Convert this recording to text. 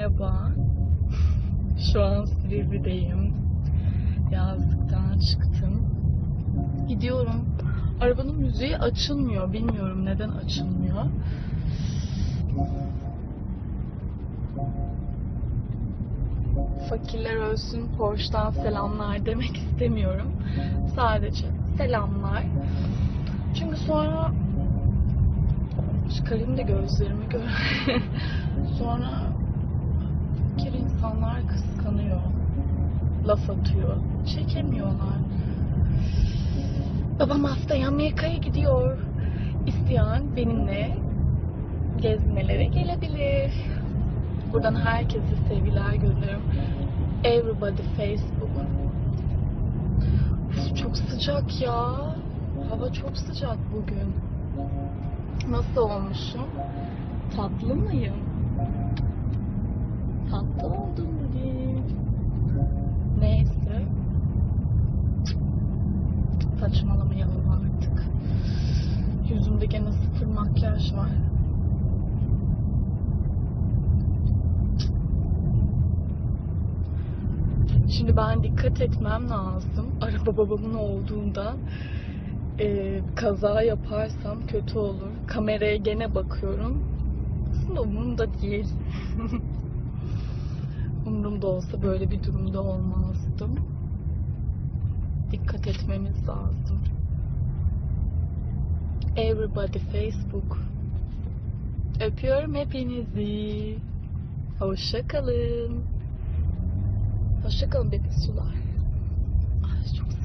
Merhaba. Şu an Silivri'deyim. Yazlıktan çıktım. Gidiyorum. Arabanın müziği açılmıyor. Bilmiyorum neden açılmıyor. Fakirler ölsün Porsche'dan selamlar demek istemiyorum. Sadece selamlar. Çünkü sonra çıkarayım da gözlerimi gör. sonra insanlar kıskanıyor. Laf atıyor. Çekemiyorlar. Babam haftaya Amerika'ya gidiyor. İsteyen benimle gezmelere gelebilir. Buradan herkese sevgiler gönderiyorum. Everybody Facebook. Çok sıcak ya. Hava çok sıcak bugün. Nasıl olmuşum? Tatlı mıyım? Saçmalamayalım artık. Yüzümde gene sıfır makyaj var. Şimdi ben dikkat etmem lazım. Araba babamın olduğundan e, kaza yaparsam kötü olur. Kameraya gene bakıyorum. Aslında umurumda değil. Umurumda olsa böyle bir durumda olmazdım. Dikkat etmemiz lazım. Everybody Facebook. Öpüyorum hepinizi. Hoşça kalın. Hoşça kalın bebi sular. Ay çok